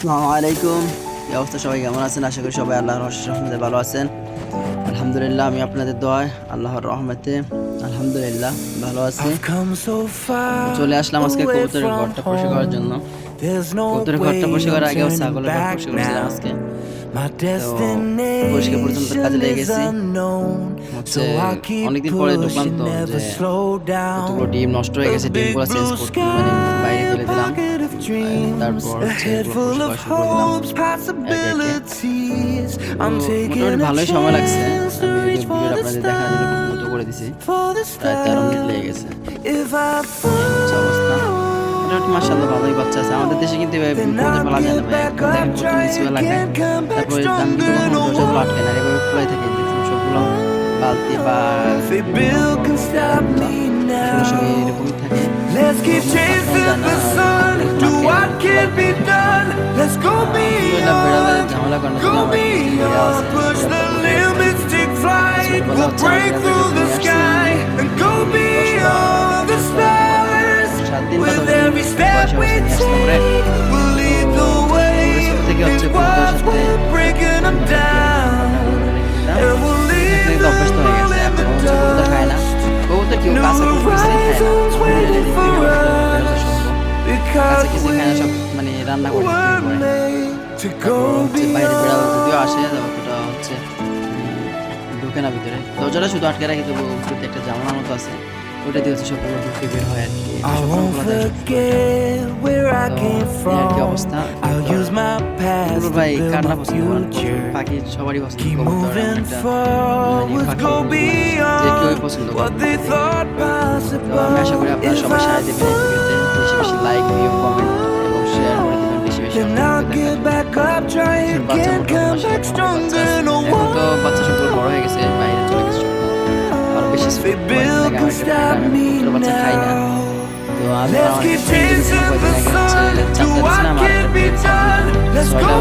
আসসালামু আলাইকুম। এই অবস্থা সবাই? কেমন আছেন? আশা করি সবাই আল্লাহর রহমতে ভালো আছেন। আলহামদুলিল্লাহ আমি আপনাদের দোয়ায় আল্লাহর রহমতে আলহামদুলিল্লাহ ভালো আছি। চলে আসলাম আজকে কবুতরের ঘরটা পরিষ্কার করার জন্য। কবুতরের ঘরটা পরিষ্কার করার আগেও ছাগলের ঘর পরিষ্কার করছিলাম আজকে। পরিষ্কার পরিচ্ছন্নতার কাজে লেগে is গেছি। হচ্ছে অনেকদিন পরে ঢুকলাম তো যে slow কতগুলো down. ডিম নষ্ট হয়ে গেছে ডিমগুলো চেঞ্জ করতে মানে বাইরে ফেলে দিলাম। তারপর মোটামুটি ভালোই সময় লাগছে। আমি reach ভিডিও for the আপনাদের দেখানোর জন্য করে দিছি। প্রায় তেরো মিনিট লেগে গেছে। মাসাল্লাহ ভালোই বাচ্চা আছে আমাদের দেশে কিন্তু এভাবে বিপদে ফেলা যায় না ভাই একদম দেখেন কত নিচু এলাকায় তারপরে আমি কিন্তু কখনো দরজাগুলো আটকে না এভাবে খোলাই থাকে দেখুন সবগুলো বালতি বা If Bill can stop me সঙ্গে সঙ্গে now, এরকমই থাকে let's keep কখনো chasing যায় না, the sun. এরকম Do আটকে what না। can be done. Let's go আলহামদুলিল্লাহ বেড়ালে beyond. ঝামেলা করে না Go আমার কিছু বেড়া beyond. আছে Push the বেড়া limits, take flight. ছোটবেলা We'll হচ্ছে break আমি through the breaking them down. And we'll leave এখানে তো them অভ্যস্ত হয়ে গেছে এখন হচ্ছে কবুতর খায় না কবুতর কেউ কাছে খুব খায় না horizons waiting for us. কাছে কিছু খায় না সব মানে রান্না করে were বিক্রি করে made to তারপর go হচ্ছে বাইরে beyond. যদিও আসে অতটা হচ্ছে ঢুকে না ভিতরে দরজাটা শুধু আটকে রাখি তবু একটা জানলার মতো আছে ওটা দিয়ে হচ্ছে সবগুলো ঢুকে বের হয় আর কি। আর কি অবস্থা। পুরো ভাই build কার না my পছন্দ. পাখি সবারই পছন্দ মানে যে কেউই পছন্দ what they thought তো আমি আশা করি আপনারা সবাই সাহায্য দেবেন বেশি বেশি লাইক ভিউ কমেন্ট এবং শেয়ার করে দেবেন বেশি বেশি। বাচ্চা তো বাচ্চা সবগুলো বড় হয়ে গেছে বাইরে me বাচ্চা খাই না now. তো আমি Let's আমার keep friend দের chasing কয়েকদিন the আগে হচ্ছে sun. Do চারটা what দিয়েছিলাম আর can be একটা done. Let's ছয়টা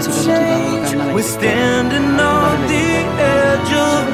We're standing on the edge of